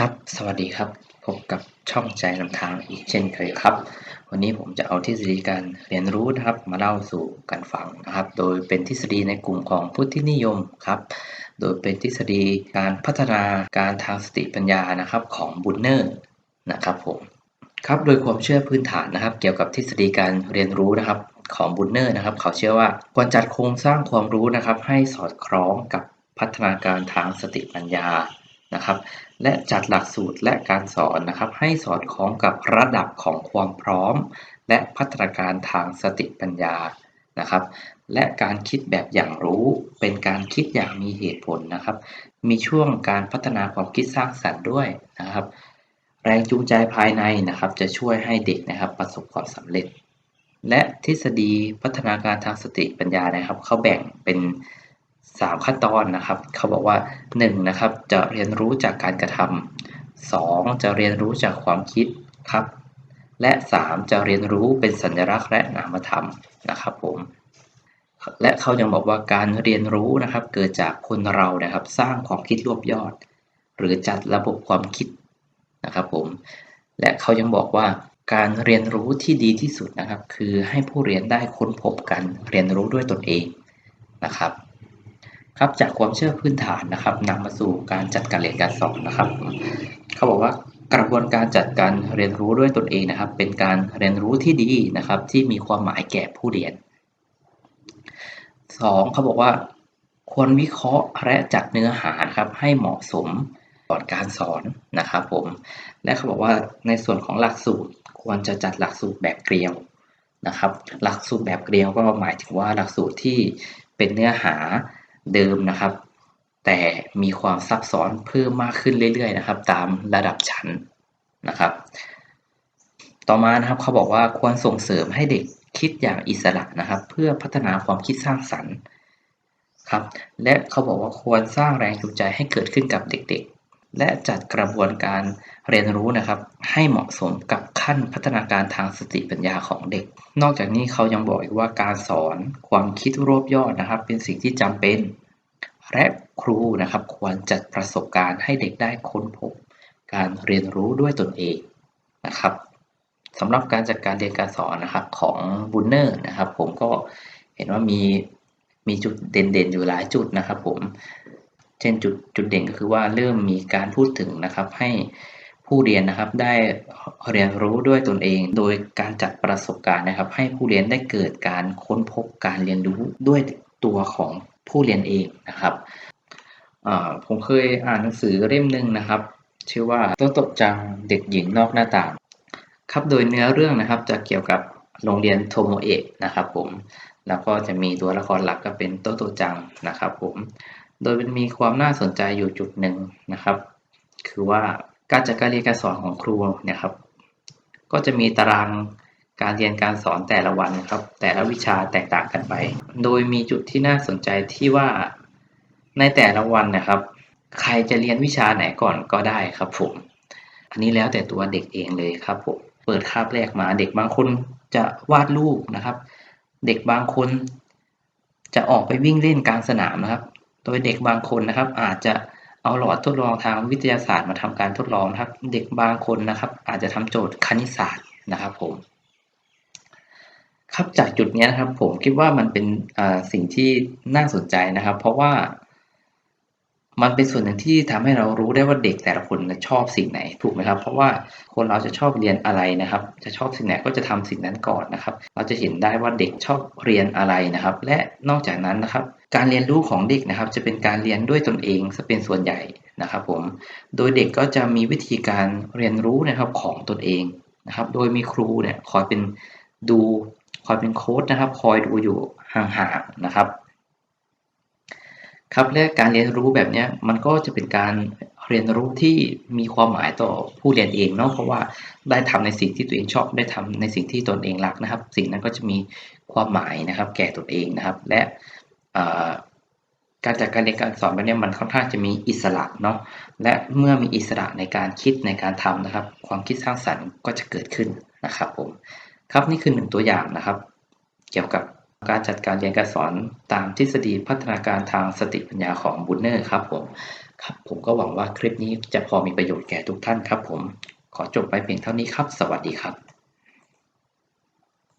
ครับ สวัสดีครับ พบกับช่องใจนำทางอีกเช่นเคยครับ วันนี้ผมจะเอาทฤษฎีการเรียนรู้นะครับ มาเล่าสู่กันฟังนะครับ โดยเป็นทฤษฎีในกลุ่มของพุทธินิยมครับ โดยเป็นทฤษฎีการพัฒนาการทางสติปัญญานะครับของบุนเนอร์นะครับผม ครับ โดยความเชื่อพื้นฐานนะครับ เกี่ยวกับทฤษฎีการเรียนรู้นะครับของบุนเนอร์นะครับ เขาเชื่อว่าควรจัดโครงสร้างความรู้นะครับ ให้สอดคล้องกับพัฒนาการทางสติปัญญา นะครับ และจัดหลักสูตรและการสอนนะครับ ให้สอดคล้องกับระดับของความพร้อม และพัฒนาการทางสติปัญญานะครับ และการคิดแบบอย่างรู้เป็นการคิดอย่างมีเหตุผลนะครับ มีช่วงการพัฒนาความคิดสร้างสรรค์ด้วยนะครับ แรงจูงใจภายในนะครับ จะช่วยให้เด็กนะครับประสบความสำเร็จ และทฤษฎีพัฒนาการทางสติปัญญานะครับ เขาแบ่งเป็น 3 ขั้นตอนนะครับ เขาบอกว่า 1. นะครับจะเรียนรู้จากการกระทำ 2. จะเรียนรู้จากความคิดครับ และ 3. จะเรียนรู้เป็นสัญลักษณ์และนามธรรมนะครับผมและเขายังบอกว่าการเรียนรู้นะครับเกิดจากคนเรานะครับสร้างความคิดรวบยอด หรือจัดระบบความคิดนะครับผมและเขายังบอกว่าการเรียนรู้ที่ดีที่สุดนะครับ คือให้ผู้เรียนได้ค้นพบการเรียนรู้ด้วยตนเองนะครับ ครับจากความเชื่อพื้นฐานนะครับนำมาสู่การจัดการเรียนการสอนนะครับ เขาบอกว่ากระบวนการจัดการเรียนรู้ด้วยตนเองนะครับ เป็นการเรียนรู้ที่ดีนะครับ ที่มีความหมายแก่ผู้เรียน 2. เขาบอกว่า ควรวิเคราะห์และจัดเนื้อหาครับให้เหมาะสมก่อนการสอนนะครับผมและเขาบอกว่าในส่วนของหลักสูตรควรจะจัดหลักสูตรแบบเกลียวนะครับ หลักสูตรแบบเกลียวก็หมายถึงว่าหลักสูตรที่เป็นเนื้อหา เดิมนะครับ แต่มีความซับซ้อนเพิ่มมากขึ้นเรื่อยๆนะครับ ตามระดับชั้นนะครับ ต่อมานะครับเขาบอกว่าควรส่งเสริมให้เด็กคิดอย่างอิสระนะครับ เพื่อพัฒนาความคิดสร้างสรรค์ครับ และเขาบอกว่าควรสร้างแรงจูงใจให้เกิดขึ้นกับเด็กๆ และจัดกระบวนการเรียนรู้นะครับ ให้เหมาะสมกับ ขั้นพัฒนาการทางสติปัญญาของเด็ก นอกจากนี้เขายังบอกอีกว่าการสอนความคิดรวบยอดนะครับ เป็นสิ่งที่จำเป็น และครูนะครับควรจัดประสบการณ์ให้เด็กได้ค้นพบ การเรียนรู้ด้วยตนเองนะครับสำหรับการจัดการเรียนการสอนนะครับของบุนเนอร์นะครับ ผมก็เห็นว่ามีมีจุดเด่นๆอยู่หลายจุดนะครับ ผม เช่นจุดจุดเด่นก็คือว่าเริ่มมีการพูดถึงนะครับให้ ผู้เรียนนะครับได้เรียนรู้ด้วยตนเอง โดยการจัดประสบการณ์นะครับ ให้ผู้เรียนได้เกิดการค้นพบการเรียนรู้ด้วยตัวของผู้เรียนเองนะครับผมเคยอ่านหนังสือเล่มหนึ่งนะครับ ชื่อว่าโตโตจังเด็กหญิงนอกหน้าต่างครับโดยเนื้อเรื่องนะครับจะเกี่ยวกับโรงเรียนโทโมเอะนะครับผมแล้วก็จะมีตัวละครหลักก็เป็นโตโตจังนะครับผมโดยมันมีความน่าสนใจอยู่จุดหนึ่งนะครับ คือว่า การจัดการเรียนการสอนของครูเนี่ยครับ ก็จะมีตารางการเรียนการสอนแต่ละวันนะครับ แต่ละวิชาแตกต่างกันไป โดยมีจุดที่น่าสนใจที่ว่าในแต่ละวันนะครับ ใครจะเรียนวิชาไหนก่อนก็ได้ครับผม อันนี้แล้วแต่ตัวเด็กเองเลยครับผม เปิดคาบแรกมาเด็กบางคนจะวาดรูปนะครับ เด็กบางคนจะออกไปวิ่งเล่นกลางสนามนะครับ โดยเด็กบางคนนะครับอาจจะ เอาหลอดทดลองทางวิทยาศาสตร์มาทำการทดลองนะครับ เด็กบางคนนะครับ อาจจะทำโจทย์คณิตศาสตร์นะครับผม ครับจากจุดนี้นะครับ ผมคิดว่ามันเป็นสิ่งที่น่าสนใจนะครับ เพราะว่า มันเป็นส่วนหนึ่งที่ทำให้เรารู้ได้ว่าเด็กแต่ละคนชอบสิ่งไหนถูกไหมครับ เพราะว่าคนเราจะชอบเรียนอะไรนะครับ จะชอบสิ่งไหนก็จะทำสิ่งนั้นก่อนนะครับ เราจะเห็นได้ว่าเด็กชอบเรียนอะไรนะครับ และนอกจากนั้นนะครับ การเรียนรู้ของเด็กนะครับ จะเป็นการเรียนด้วยตนเองจะเป็นส่วนใหญ่นะครับผม โดยเด็กก็จะมีวิธีการเรียนรู้นะครับของตนเองนะครับ โดยมีครูเนี่ยคอยเป็นดูคอยเป็นโค้ดนะครับ คอยดูอยู่ห่างๆนะครับ ครับและการเรียนรู้แบบนี้มันก็จะเป็นการเรียนรู้ที่มีความหมายต่อผู้เรียนเองเนาะเพราะว่าได้ทำในสิ่งที่ตัวเองชอบได้ทำในสิ่งที่ตนเองรักนะครับ สิ่งนั้นก็จะมีความหมายนะครับ แก่ตนเองนะครับ และการจัดการเรียนการสอนแบบนี้มันค่อนข้างจะมีอิสระเนาะและเมื่อมีอิสระในการคิดในการทำนะครับ ความคิดสร้างสรรค์ก็จะเกิดขึ้นนะครับผมครับนี่คือหนึ่งตัวอย่างนะครับ เกี่ยวกับ การจัดการเรียนการสอนตามทฤษฎีพัฒนาการทางสติปัญญาของบุนเนอร์ครับผมครับผมก็หวังว่าคลิปนี้จะพอมีประโยชน์แก่ทุกท่านครับผม ขอจบไปเพียงเท่านี้ครับ สวัสดีครับ